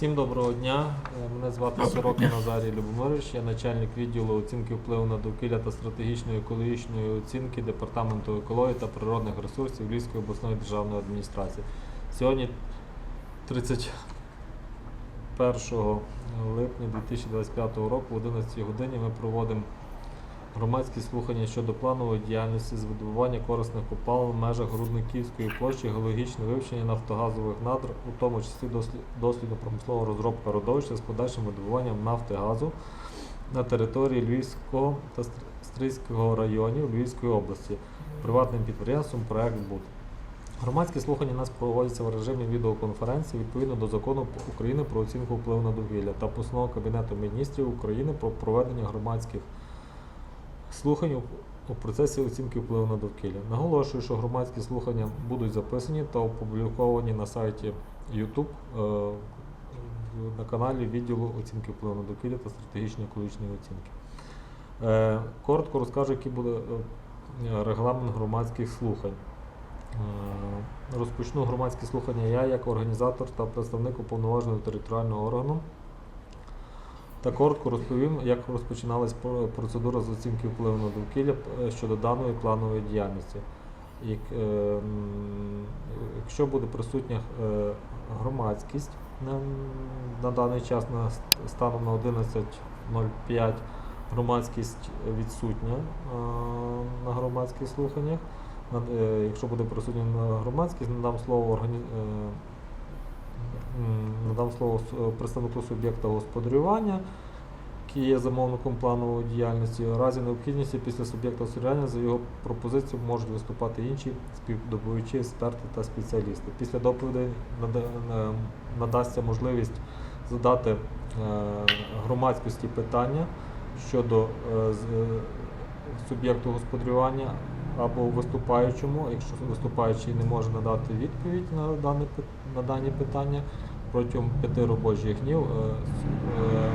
Всім доброго дня. Е, Мене звати Сорока Назарій Любомирович, я начальник відділу оцінки впливу на довкілля та стратегічної екологічної оцінки Департаменту екології та природних ресурсів Львівської обласної державної адміністрації. Сьогодні 31 липня 2025 року в 11 годині ми проводимо громадські слухання щодо планової діяльності з видобування корисних копалин в межах Грудниківської площі, геологічне вивчення нафтогазових надр, у тому числі дослід- дослідно-промислова розробка родовища з подальшим видобуванням нафти газу на території Львівського та Стр- Стрийського районів Львівської області приватним підприємством проект БУД. Громадські слухання нас проводяться в режимі відеоконференції відповідно до закону України про оцінку впливу на довкілля та постанови Кабінету міністрів України про проведення громадських слухань у- процесі оцінки впливу на довкілля. Наголошую, що громадські слухання будуть записані та опубліковані на сайті YouTube е, на каналі відділу оцінки впливу на довкілля та стратегічної екологічної оцінки. Е, Коротко розкажу, який буде е, регламент громадських слухань. Розпочну громадські слухання я як організатор та представник уповноваженого територіального органу. Та коротко розповім, як розпочиналась про- процедура з оцінки впливу на довкілля е, щодо даної планової діяльності. Як, е, якщо буде присутня е, громадськість на, на даний час на станом на 11.05 громадськість відсутня е, на громадських слуханнях. Е, Якщо буде присутня на громадськість, надам слово органі... е, м, надам слово е, представнику суб'єкта господарювання, який є замовником планової діяльності. У разі необхідності після суб'єкта господарювання за його пропозицію можуть виступати інші співдобувачі, експерти та спеціалісти. Після доповідей надасться можливість задати е, громадськості питання щодо е, суб'єкту господарювання або виступаючому, якщо виступаючий не може надати відповідь на дане на дані питання протягом п'яти робочих днів е, е,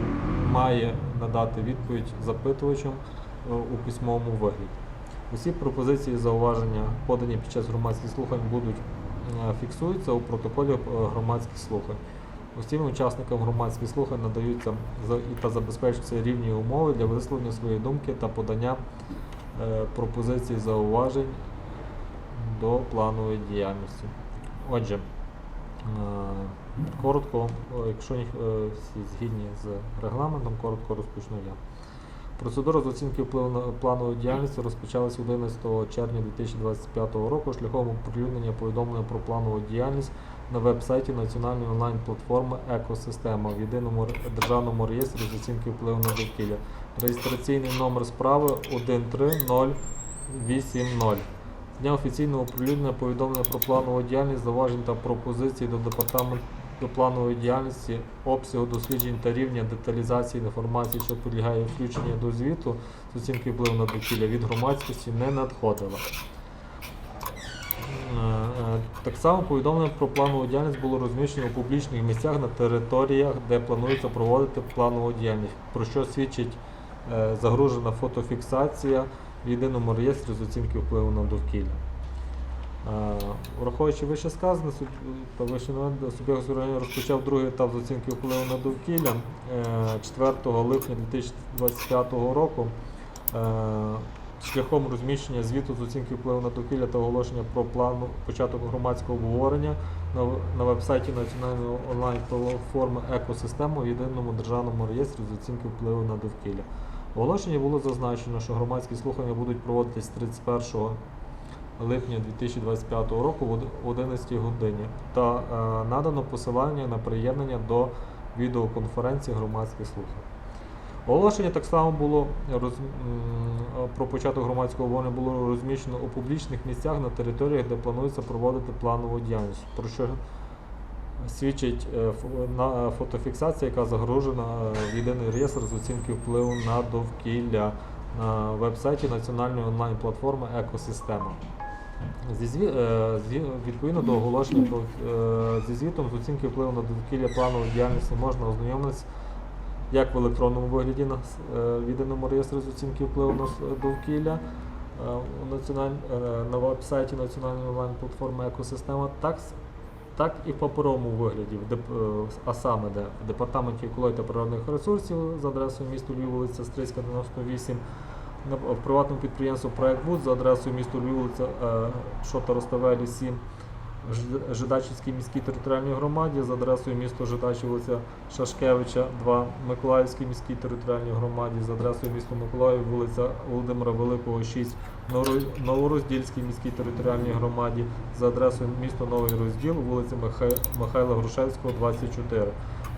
має надати відповідь запитувачам е, у письмовому вигляді. Усі пропозиції зауваження, подані під час громадських слухань, будуть фіксуються у протоколі громадських слухань. Усім учасникам громадських слухань надаються та забезпечуються рівні умови для висловлення своєї думки та подання пропозицій зауважень до планової діяльності. Отже, коротко, якщо ні- е, всі згідні з регламентом, коротко розпочну я. Процедура з оцінки впливу на планової діяльності розпочалася 11 червня 2025 року шляхом оприлюднення повідомлення про планову діяльність на веб-сайті Національної онлайн-платформи Екосистема в єдиному державному реєстрі з оцінки впливу на довкілля. Реєстраційний номер справи 13080. Дня офіційного оприлюднення повідомлення про планову діяльність, зауважень та пропозицій до департаменту до планової діяльності, обсягу досліджень та рівня деталізації інформації, що підлягає включенню до звіту з оцінки впливу на довкілля від громадськості не надходило. Е, е, Так само повідомлення про планову діяльність було розміщено у публічних місцях на територіях, де планується проводити планову діяльність, про що свідчить е, загружена фотофіксація в єдиному реєстрі з оцінки впливу на довкілля. Е, Враховуючи вище сказане, суб'єкт розпочав другий етап з оцінки впливу на довкілля е, 4 липня 2025 року. Е, Шляхом розміщення звіту з оцінки впливу на довкілля та оголошення про плану початок громадського обговорення на, на веб-сайті Національної онлайн-платформи Екосистема в єдиному державному реєстрі з оцінки впливу на довкілля. Оголошенні було зазначено, що громадські слухання будуть проводитись 31 липня 2025 року в од- в 11 годині та е, надано посилання на приєднання до відеоконференції громадських слухань. Оголошення так само було роз... про початок громадського обговорення було розміщено у публічних місцях на територіях, де планується проводити планову діяльність, про що свідчить е, на фотофіксація, яка загружена е, в єдиний реєстр з оцінки впливу на довкілля на веб-сайті Національної онлайн-платформи Екосистема. Зі е, Відповідно до оголошення про е, зі звітом з оцінки впливу на довкілля планової діяльності можна ознайомитися як в електронному вигляді на е, єдиному реєстрі з оцінки впливу на довкілля е, е, на веб-сайті Національної онлайн-платформи Екосистема, так так і в паперовому вигляді, а саме де? В департаменті екології та природних ресурсів за адресою місто Львів, вулиця Стрийська, 98, в приватному підприємстві Проект Буд за адресою місто Львів, вулиця е, Шота Роставелі, 7, Ж- Жидачівській міській територіальній громаді за адресою місто Жидачів, вулиця Шашкевича, 2, Миколаївській міській територіальній громаді за адресою місто Миколаїв, вулиця Володимира Великого, 6, Новро- Новороздільській міській територіальній громаді за адресою місто Новий Розділ, вулиця Михайла Грушевського, 24.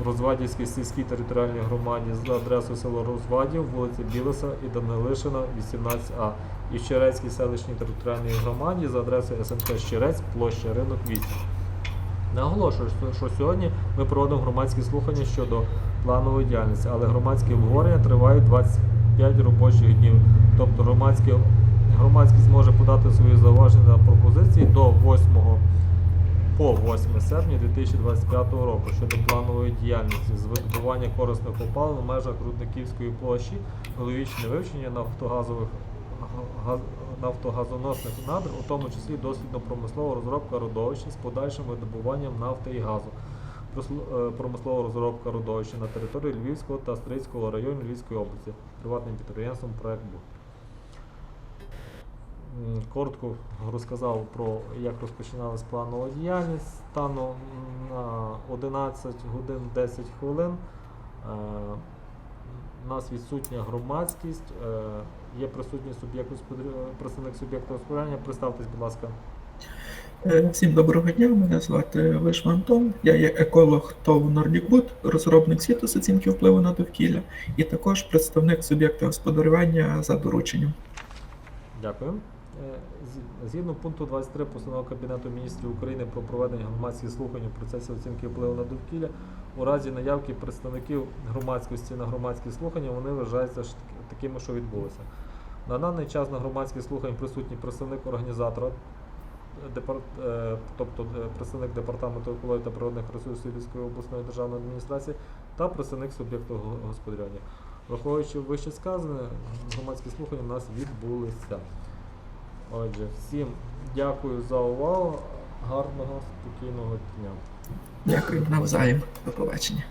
Розвадівській сільській територіальній громаді за адресою село Розвадів, вулиця Білоса і Данилишина, 18А. І в Щерецькій селищній територіальній громаді за адресою СМТ Щерець, площа Ринок 8. Наголошую, що сьогодні ми проводимо громадські слухання щодо планової діяльності, але громадські обговорення тривають 25 робочих днів. Тобто громадські, громадськість зможе подати свої зауваження та пропозиції до 8 по 8 серпня 2025 року щодо планової діяльності з видобування корисних опалин в межах Рудниківської площі, логічне вивчення нафтогазових га- нафтогазоносних надр, у тому числі дослідно-промислова розробка родовища з подальшим видобуванням нафти і газу. Е, Промислова розробка родовища на території Львівського та Стрийського районів Львівської області приватним підприємством проект БУД. Коротко розказав про як розпочиналась планова діяльність. Станом на 11 годин 10 хвилин. е, У нас відсутня громадськість, е, є присутній суб'єкт представник суб'єкта господарювання. Представтесь, будь ласка. Е, Всім доброго дня, мене звати Вишма Антон. Я є еколог ТОВ Нордікбуд, розробник світу з оцінки впливу на довкілля і також представник суб'єкта господарювання за дорученням. Дякую. Е, Згідно пункту 23 постанови Кабінету міністрів України про проведення громадських слухань у процесі оцінки впливу на довкілля, у разі наявки представників громадськості на громадські слухання вони вважаються такими, що відбулися. На даний час на громадських слухань присутній представник організатора, е, е, тобто представник департаменту екології та природних ресурсів Львівської обласної державної адміністрації та представник суб'єкту господарювання. Враховуючи вище сказане, громадські слухання у нас відбулися. Отже, всім дякую за увагу. Гарного, спокійного дня. Дякую навзаєм. До побачення.